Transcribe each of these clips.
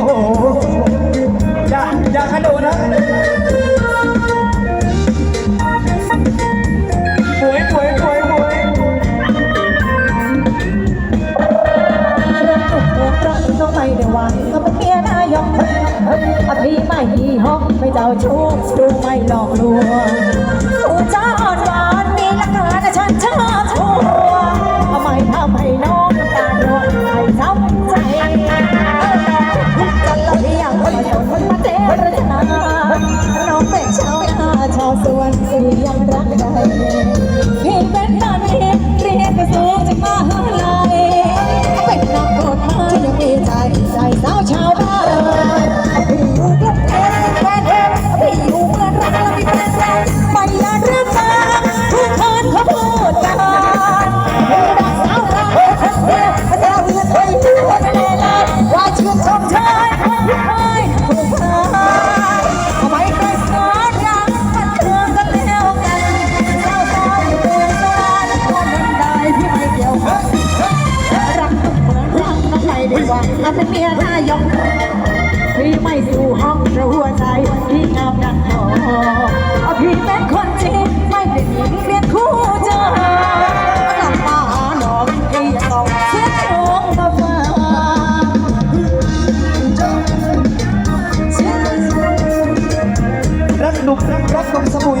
โอ้โหอย่าอย่าขดูนะหวยหวยหวยหวยรักทไมเดี๋ยววันก็เป็นเมียนายกอภิไม่ฮีฮอกไม่เจ้าชู้ชู้ไม่หลอกลวง อาเป็นเมียนายกพี่ไม่สู่ห้องราหัวใจพี่งามดังทองพี่เป็นคนจริงไม่เป็นหญิงเรียนคู่เจอหลับตาหนองพี่ต้องเสียงมาฟ้ารักหนุ่มรักรักของสมุย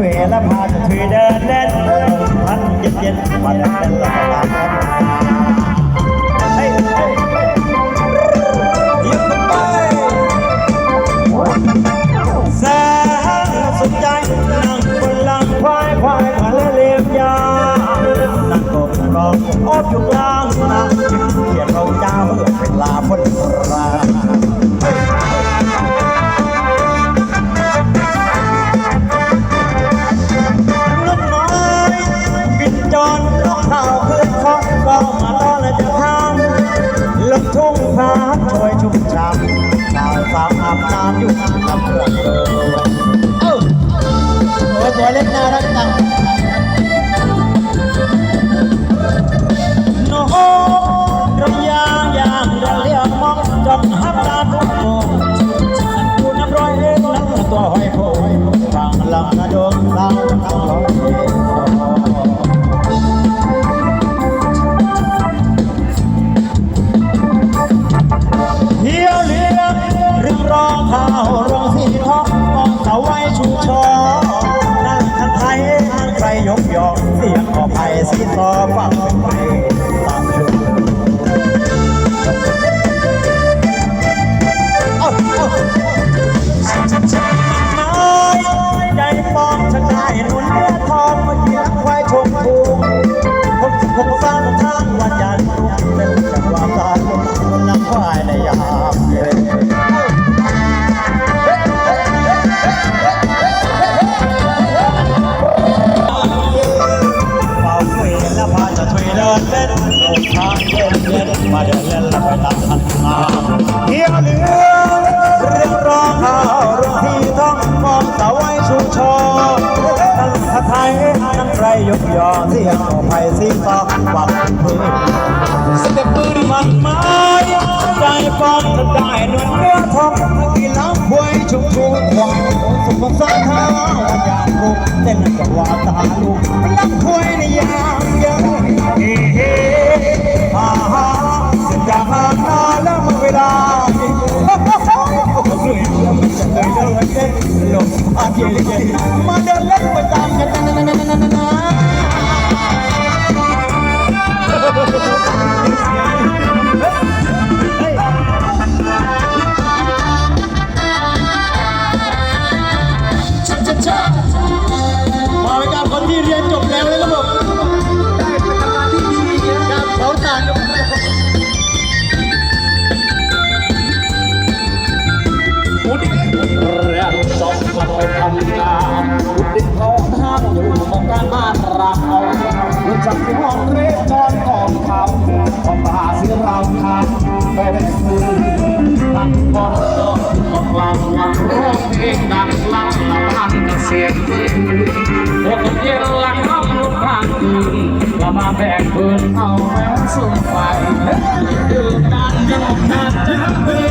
เวลาพาจะถือเดินเล่นพันเย็นเย็นมา โรงสีทองมองเขาไว้ชุมชนนั่งทันไทยนั่งใครยกยอเสียงขอภัยสีซอฟังเปง ยกยอเสียงขอภัยสีตอกวักเพลงสเต็ปปืนมันไม้อนใจฟองจะได้นวลเนื้อทองกีฬาพวยชุมชูควายสุขสันต์เท้าอยากรู้เต้นกับว่าตาลูกลักพวยในยามเยอะเฮ้ฮ่าฮ่าจะจากหา ลางวันร้องเพลงดังลั่นละพันเสียงปืนเด็กเย็นลังน้ำลุกข้างคืนละมาแบกปืนเอาแม่สุ่มไฟดื่มนานจะหมดนานจะเบื่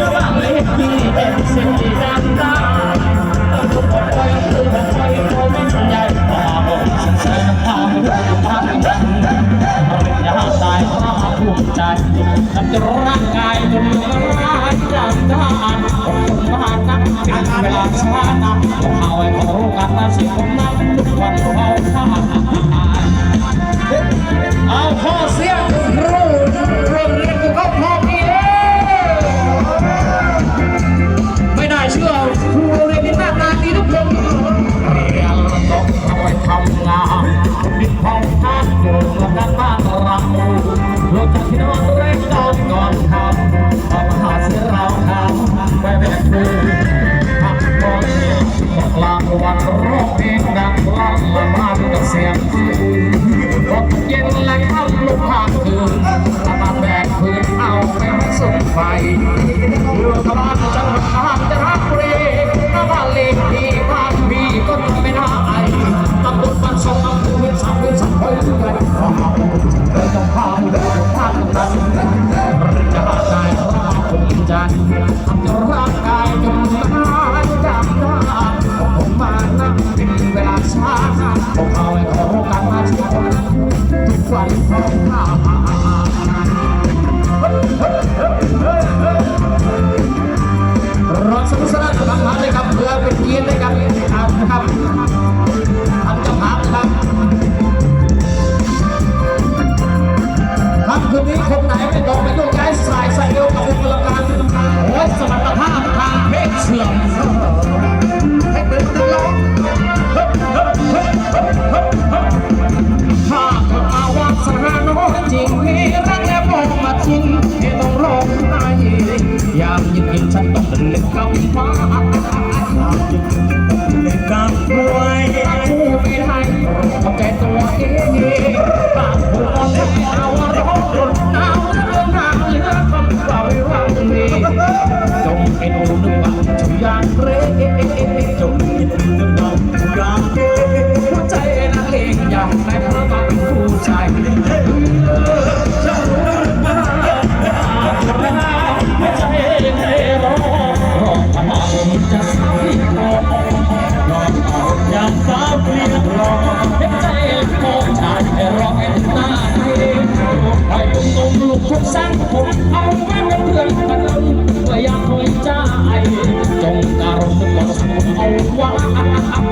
อว่าไม่มีเอ็นสิ่งที่ดังได้ทุกคนไปคือแบบไปโตไม่ใหญ่ตาบอกฉันเสียน้ำตาไม่รู้ภาพดังเราเป็นยาตายเพราะภูมิใจทำจนร่างกายจน เป็นเวลาช้านำเอาไว้เขารู้กันนะสิผมนั้นวัน ไฟเรือขบวนจังหวัดกาญจนบุรีถ้าบ้านเลขที่บ้านมีก็ทำไม่น่าไอตำบลบ้านสองอำเภอเมืองสามเมือสามเมืองกันความเมาเดินต้องพาเดินต้องพาตรงนั้นจะหาใจราภูมิใจทำจนร่างกายจนมายจำได้ผมมานั่งเป็นเวลาช้าผมเอาไว้ขอการมาทุกคนทุกวันของข้า กียรติให้กับทางนะครับท่านเจ้าภาพนะครับคำคืนนี้คนไหนไม่ต้องไปโยกย้ายสายใส่เดียวกับอุปกรณ์โอ้ยสบ ลูกทุกสร้างผมเอาไว้เป็นเพื่อนกันเพื่ออยากคอยใจจงการุณนึกว่าสมุนเอาไว้กา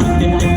Thank you.